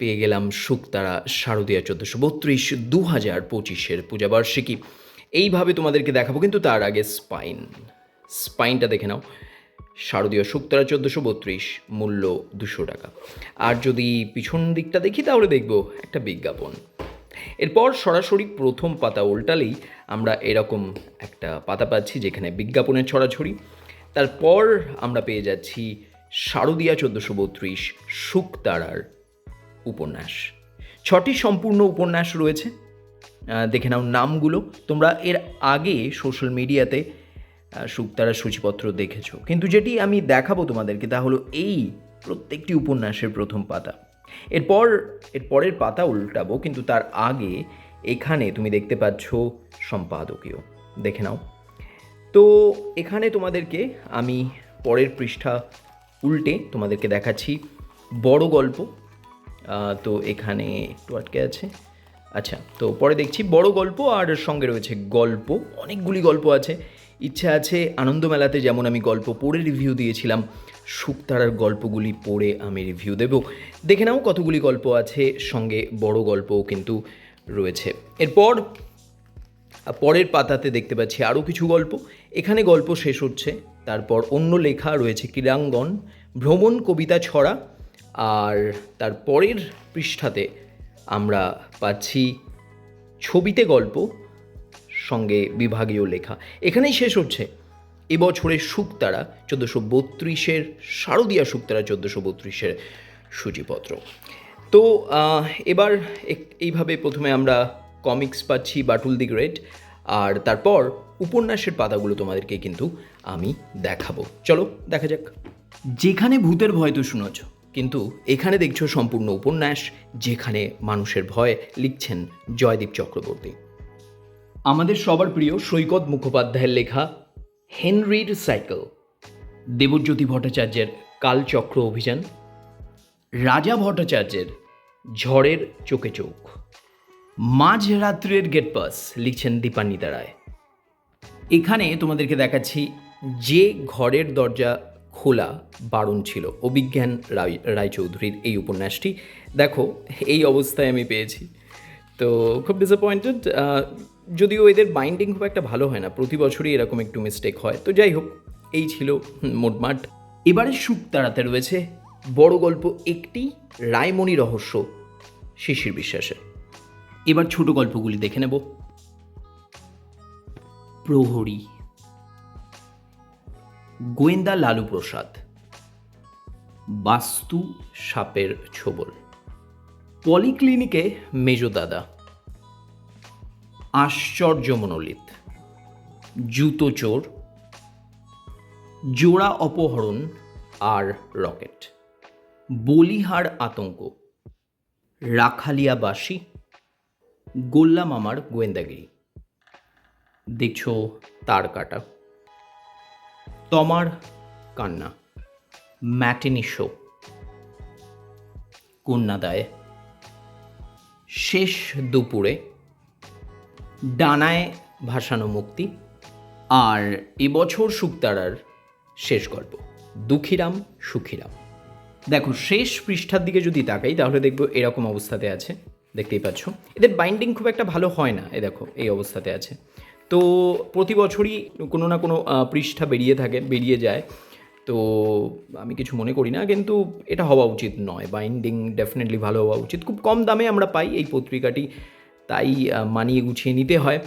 পেয়ে গেলাম শুকতারা শারদীয়া চোদ্দোশো বত্রিশ দু হাজার পঁচিশের পূজাবার্ষিকী। এইভাবে তোমাদেরকে দেখাবো কিন্তু তার আগে স্পাইন স্পাইনটা দেখে নাও। শারদীয় শুক্তারা চোদ্দোশো বত্রিশ, মূল্য দুশো টাকা। আর যদি পিছন দিকটা দেখি তাহলে দেখব একটা বিজ্ঞাপন। এরপর সরাসরি প্রথম পাতা উল্টালেই আমরা এরকম একটা পাতা পাচ্ছি যেখানে বিজ্ঞাপনের ছড়াছড়ি। তারপর আমরা পেয়ে যাচ্ছি শারদীয়া চোদ্দোশো বত্রিশ শুকতারার উপন্যাস। ছটি সম্পূর্ণ উপন্যাস রয়েছে। দেখে নাও নামগুলো। তোমরা এর আগে সোশ্যাল মিডিয়াতে সুক্তারা সূচিপত্র দেখেছ। কিন্তু যেটি আমি দেখাবো তোমাদেরকে তা হলো এই প্রত্যেকটি উপন্যাসের প্রথম পাতা। এরপর এর পরের পাতা উল্টাবো, কিন্তু তার আগে এখানে তুমি দেখতে পাচ্ছ সম্পাদকীয়। দেখে নাও। তো এখানে তোমাদেরকে আমি পরের পৃষ্ঠা উল্টে তোমাদেরকে দেখাচ্ছি বড় গল্প। তো এখানে একটু আটকে আছে। আচ্ছা তো পরে দেখছি বড় গল্প আর সঙ্গে রয়েছে গল্প। অনেকগুলি গল্প আছে। ইচ্ছা আছে আনন্দমেলাতে যেমন আমি গল্প পড়ে রিভিউ দিয়েছিলাম শুকতারার গল্পগুলি পড়ে আমি রিভিউ দেব। দেখে নাও কতগুলি গল্প আছে, সঙ্গে বড় গল্পও কিন্তু রয়েছে। এরপর, পরের পাতাতে দেখতে পাচ্ছি আরও কিছু গল্প। এখানে গল্প শেষ হচ্ছে, তারপর অন্য লেখা রয়েছে ক্রীড়াঙ্গন, ভ্রমণ, কবিতা ছড়া আর তার পরের পৃষ্ঠাতে আমরা পাচ্ছি ছবিতে গল্প, সঙ্গে বিভাগীয় লেখা। এখানেই শেষ হচ্ছে। এবছরের শুকতারা চোদ্দোশো বত্রিশের, শারদীয়া শুকতারা চোদ্দোশো বত্রিশের সূচিপত্র। তো এবার এইভাবে প্রথমে আমরা কমিক্স পাচ্ছি, বাটুল দি গ্রেট, আর তারপর উপন্যাসের পাতাগুলো তোমাদেরকে কিন্তু আমি দেখাবো। চলো, দেখা যাক। যেখানে ভূতের ভয় তো শুনেছ? কিন্তু এখানে দেখছ সম্পূর্ণ উপন্যাস, যেখানে মানুষের ভয় লিখছেন জয়দীপ চক্রবর্তী। আমাদের সবার প্রিয় সৈকত মুখোপাধ্যায়ের লেখা হেনরির সাইকেল, দেবজ্যোতি ভট্টাচার্যের কালচক্র অভিযান, রাজা ভট্টাচার্যের ঝড়ের চোখে চোখ, মাঝরাত্রের গেট পাস লিখছেন দীপান্বিতা রায়। এখানে তোমাদেরকে দেখাচ্ছি যে ঘরের দরজা খোলা বারণ ছিল। অভিজ্ঞান রায়, রায়চৌধুরীর এই উপন্যাসটি। দেখো, এই অবস্থায় আমি পেয়েছি। তো খুব ডিসঅ্যাপয়েন্টেড যদিও এদের বাইন্ডিং খুব একটা ভালো হয় না, প্রতি বছরই এরকম একটু মিস্টেক হয়। তো যাই হোক, এই ছিল মোটমাট। এবারে তাড়াতে রয়েছে বড় গল্প একটি রায়মণি রহস্য শিশির বিশ্বাসের। এবার ছোট গল্পগুলি দেখে নেব। প্রহরী গোয়েন্দা লালু প্রসাদ। বাস্তু সাপের ছোবল। পলিক্লিনিকে মেজো দাদা। আশ্চর্য মনোলিত জুতো চোর। জোড়া অপহরণ আর রকেট। বলিহার আতঙ্ক। রাখালিয়াবাসী। গোল্লা মামার গোয়েন্দাগিরি। দেখছ তার কাটা। তমার কান্না। ম্যাটিনি শো কন্যাদায়। শেষ দুপুরে ডানায় ভাসানো মুক্তি আর এবছর শুকতারার শেষ গল্প। দুঃখীরাম, সুখীরাম। দেখো, শেষ পৃষ্ঠার দিকে যদি তাকাই, তাহলে দেখব এরকম অবস্থাতে আছে। দেখতেই পাচ্ছ? এদের বাইন্ডিং খুব একটা ভালো হয় না, এ দেখো, এই অবস্থাতে আছে। তো প্রতি বছরই কোনো না কোনো পৃষ্ঠা বেরিয়ে থাকে, বেরিয়ে যায়। তো আমি কিছু মনে করি না, কিন্তু এটা হওয়া উচিত নয়। বাইন্ডিং ডেফিনেটলি ভালো হওয়া উচিত। খুব কম দামে আমরা পাই এই পত্রিকাটি, তাই মানিয়ে গুছিয়ে নিতে হয়।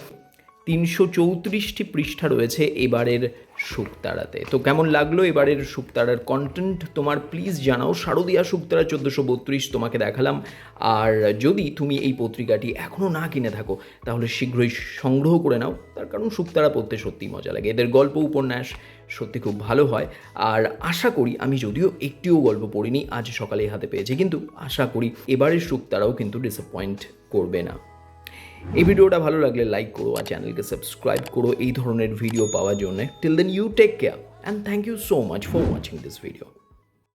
তিনশো চৌত্রিশটি পৃষ্ঠা রয়েছে এবারের শুকতারাতে তো কেমন লাগল এবারের শুকতারার কন্টেন্ট তোমার প্লিজ জানাও। শারদীয়া শুকতারা চোদ্দোশো বত্রিশ তোমাকে দেখালাম। আর যদি তুমি এই পত্রিকাটি এখনও না কিনে থাকো, তাহলে শীঘ্রই সংগ্রহ করে নাও। তার কারণ শুকতারা পড়তে সত্যিই মজা লাগে। এদের গল্প, উপন্যাস সত্যি খুব ভালো হয়। আর আশা করি, আমি যদিও একটিও গল্প পড়িনি, আজ সকালে হাতে পেয়েছি। কিন্তু আশা করি, এবারের শুকতারাও কিন্তু ডিসঅ্যাপয়েন্ট করবে না। এই ভিডিওটা ভালো লাগলে লাইক করো আর চ্যানেলকে সাবস্ক্রাইব করো। এই ধরনের ভিডিও পাওয়ার জন্য। Till then you take care and thank you so much for watching this video